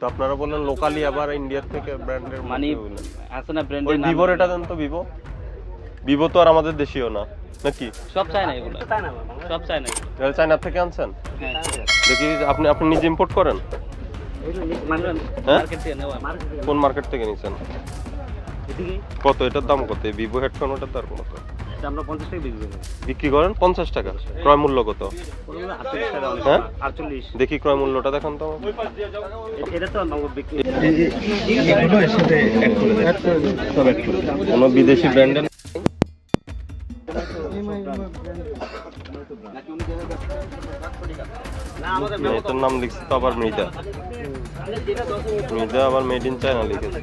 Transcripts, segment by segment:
তো আপনারা বললেন লোকালি আবার ইন্ডিয়ার থেকে ব্র্যান্ডের মানে আছে না ব্র্যান্ডের নাম ভিভোর এটা দেন তো ভিভো ভিভো তো আর আমাদের দেশীয় না নাকি? সব চায়না এগুলো। সব চায়না এগুলো। চায়না থেকে আনছেন? হ্যাঁ। দেখি আপনি আপনি নিজে ইম্পোর্ট করেন? মানে হ্যাঁ? মার্কেট থেকে নেওয়া। কোন মার্কেট থেকে নিছেন? কত? এটার দাম কত? ভিভো হেডফোন ওটার দাম কত? আমরা পঞ্চাশ টাকা বিক্রি করি। বিক্রি করেন? পঞ্চাশ টাকা। ক্রয় মূল্য কত? হ্যাঁ? আটচল্লিশ। দেখি ক্রয় মূল্যটা দেখান তো। এটা তো কোনো বিদেশি ব্র্যান্ডের নাম লিখছে তো আবার মৃদা মৃদা আবার মেড ইন চায়না লিখেছে।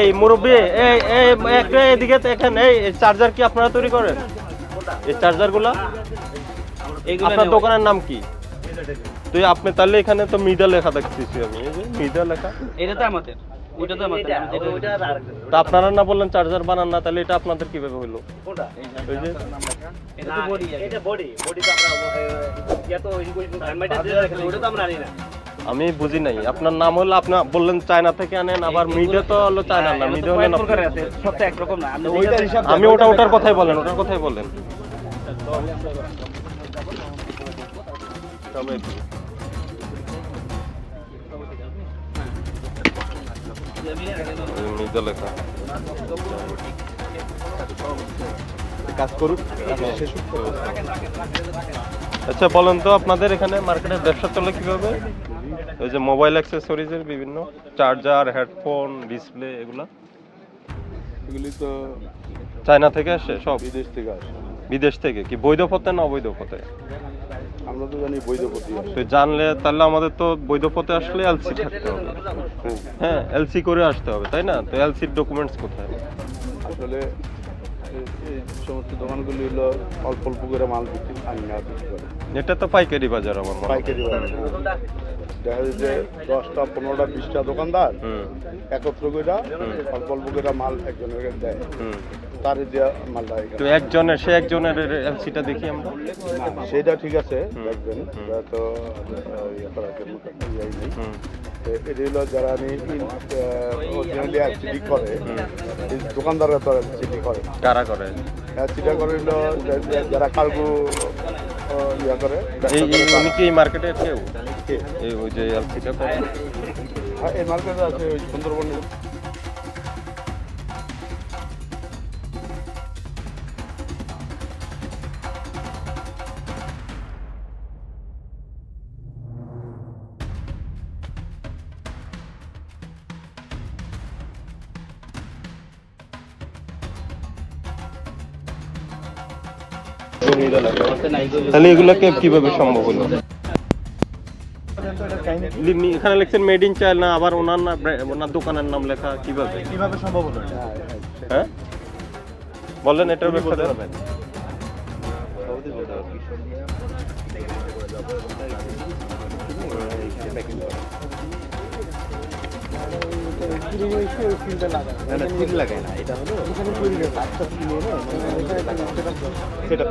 এই মুরব্বী এই এই একটা এদিকে তো এখানে এই চার্জার কি আপনারা তৈরি করেন? এই চার্জারগুলা? আপনার দোকানের নাম কি? তুই আপনি তাহলে এখানে তো মৃদা লেখা দেখতেছি আমি। মৃদা লেখা। এটা তো আমাদের। ওইটা তো তা আপনারা না বললেন চার্জার বানান না তাহলে এটা আপনাদের কীভাবে হলো ওই যে। এটা তো body ওটা তো আমরা আনি না। আমি বুঝি নাই। আপনার নাম হলো আপনি বললেন চায়না থেকে আনেন আবার মিডে তো হলো চায়না না মিডে তো হলেন আমি ওটা ওটার কথাই বলেন ওটার কথাই বলেন। মৃদা লেখা। কাজ করুক আচ্ছা বলেন তো আপনাদের এখানে মার্কেটের ব্যবসা চলে কীভাবে? ওই যে মোবাইল অ্যাক্সেসরিজের বিভিন্ন চার্জার হেডফোন ডিসপ্লে এগুলা। এগুলি তো চায়না থেকে আসে সব? বিদেশ থেকে আসে। বিদেশ থেকে কি বৈধ পথে না অবৈধ পথে? আমরা তো জানি বৈধপতি আসে। তো জানলে তাহলে আমাদের তো বৈধ পথে আসলে এলসি থাকতে হবে। হ্যাঁ এলসি করে আসতে হবে তাই না? তো এলসির ডকুমেন্টস কোথায়? আসলে এই- সমস্ত দোকানগুলি হলো অল্প অল্প করে মাল বিক্রি এটা তো পাইকারি বাজার আমার পাইকারি বাজার। দেখা যায় যে দশটা পনেরোটা বিশটা দোকানদার একত্র করে অল্প অল্প করে মাল একজনের দেয়। তারে দেওয়া মালটা তো একজনের সে একজনের এলসিটা দেখি আমরা। সেটা ঠিক আছে হুম, দেখবেন তো আহ, ইয়ে তো এটা হলো যারা আমি অরিজিনালি অ্যাক্সিডি করে এই দোকানদাররা তো অ্যাক্সিডি করে। কারা করে? অ্যাক্সিডা করে হলো যারা কার্গো ইয়া করে এই এই কি এই মার্কেটের কেউ? এই ওই যে এলসিটা করে। হ্যাঁ, এই মার্কেটে আছে ওই সুন্দরবনে তাহলে এগুলোকে কীভাবে সম্ভব হলো? এখানে লিখছেন মেড ইন চায়না আবার ওনার না ওনার দোকানের নাম লেখা কীভাবে? কীভাবে সম্ভব হলো হ্যাঁ? বলেন এটার ব্যাপারে। ঠিক লাগে না এটা হলো সেটা